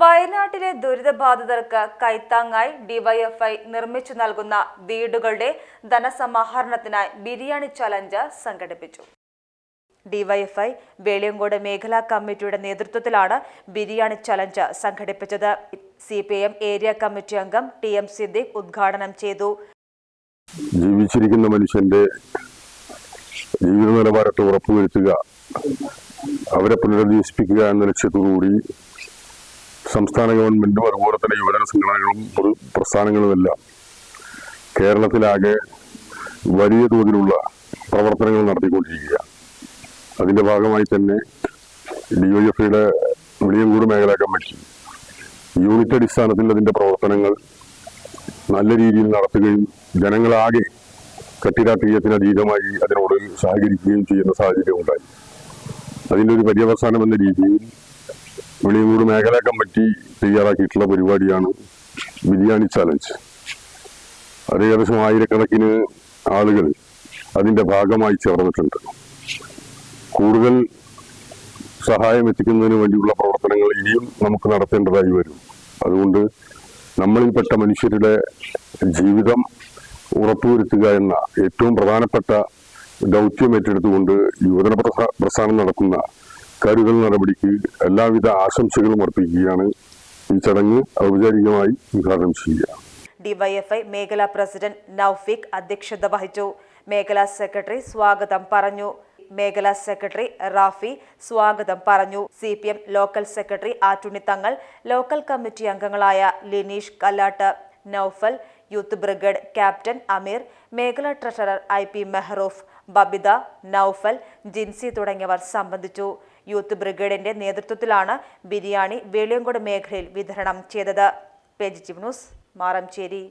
വയനാട്ടിലെ ദുരിതബാധിതർക്ക് കൈത്താങ്ങായി ഡിവൈഎഫ്ഐ നിർമ്മിച്ചു നൽകുന്ന വീടുകളുടെ ധനസമാഹരണത്തിനായി ബിരിയാണി ചലഞ്ച് സംഘടിപ്പിച്ചു. ഡിവൈഎഫ്ഐ വേളിയങ്കോട് മേഖലാ കമ്മിറ്റിയുടെ നേതൃത്വത്തിലാണ് ബിരിയാണി ചലഞ്ച് സംഘടിപ്പിച്ചത്. C P M area committee അംഗം ടി എം സിദ്ദീഖ് ഉദ്ഘാടനം ചെയ്തു. ജീവിച്ചിരിക്കുന്ന മനുഷ്യന്റെ ജീവിത നിലവാരത്തെ ഉറപ്പുവരുത്തുക അവരെ പുനരധിവസിപ്പിക്കുക എന്ന ലക്ഷ്യത്തോടുകൂടി സംസ്ഥാന ഗവൺമെന്റും അതുപോലെ തന്നെ യുവജന സംഘടനകളും പൊതു പ്രസ്ഥാനങ്ങളുമെല്ലാം. കേരളത്തിലാകെ വലിയ തോതിലുള്ള പ്രവർത്തനങ്ങൾ നടത്തിക്കൊണ്ടിരിക്കുക. അതിന്റെ ഭാഗമായി തന്നെ ഡി വൈ എഫ് ഐയുടെ വെളിയങ്കോട് മേഖലാ കമ്മിറ്റി യൂണിറ്റ് അടിസ്ഥാനത്തിൽ അതിന്റെ പ്രവർത്തനങ്ങൾ നല്ല രീതിയിൽ നടത്തുകയും ജനങ്ങളാകെ കെട്ടിരാഷ്ട്രീയത്തിന് അതീതമായി അതിനോട് സഹകരിക്കുകയും ചെയ്യുന്ന സാഹചര്യം ഉണ്ടായി. അതിന്റെ ഒരു പര്യവസാനം എന്ന രീതിയിൽ വെളിയങ്കോട് മേഖലാ കമ്മിറ്റി തയ്യാറാക്കിയിട്ടുള്ള പരിപാടിയാണ് ബിരിയാണി ചാലഞ്ച്. അത് ഏകദേശം ആയിരക്കണക്കിന് ആളുകൾ അതിന്റെ ഭാഗമായി ചേർന്നിട്ടുണ്ട്. കൂടുതൽ സഹായം എത്തിക്കുന്നതിന് വേണ്ടിയുള്ള പ്രവർത്തനങ്ങൾ ഇനിയും നമുക്ക് നടത്തേണ്ടതായി വരും. അതുകൊണ്ട് നമ്മളിൽപ്പെട്ട മനുഷ്യരുടെ ജീവിതം ഉറപ്പുവരുത്തുക എന്ന ഏറ്റവും പ്രധാനപ്പെട്ട ദൗത്യം ഏറ്റെടുത്തുകൊണ്ട് യുവജന പ്രസ- പ്രസ്ഥാനം നടത്തുന്ന കരുതൽ നടപടിക്ക് എല്ലാവിധ ആശംസകളും അർപ്പിക്കുകയാണ് ഈ ചടങ്ങ് ഔപചാരികമായി ഉദ്ഘാടനം ചെയ്യുക. ഡിവൈഎഫ്ഐ മേഖലാ പ്രസിഡന്റ് നൌഫിക് അധ്യക്ഷത വഹിച്ചു. മേഖലാ സെക്രട്ടറി സ്വാഗതം പറഞ്ഞു. മേഖലാ സെക്രട്ടറി റാഫി സ്വാഗതം പറഞ്ഞു. C P M local secretary Attunithangal local committee അംഗങ്ങളായ Lineesh Kallat Noufal youth brigade captain Ameer മേഖലാ treasurer I P Mehroof Babitha Noufal Jinsi തുടങ്ങിയവർ സംബന്ധിച്ചു. യൂത്ത് ബ്രിഗേഡിന്റെ നേതൃത്വത്തിലാണ് ബിരിയാണി വേളിയങ്കോട് മേഖലയിൽ വിതരണം ചെയ്തത്. Page news Maramcheri.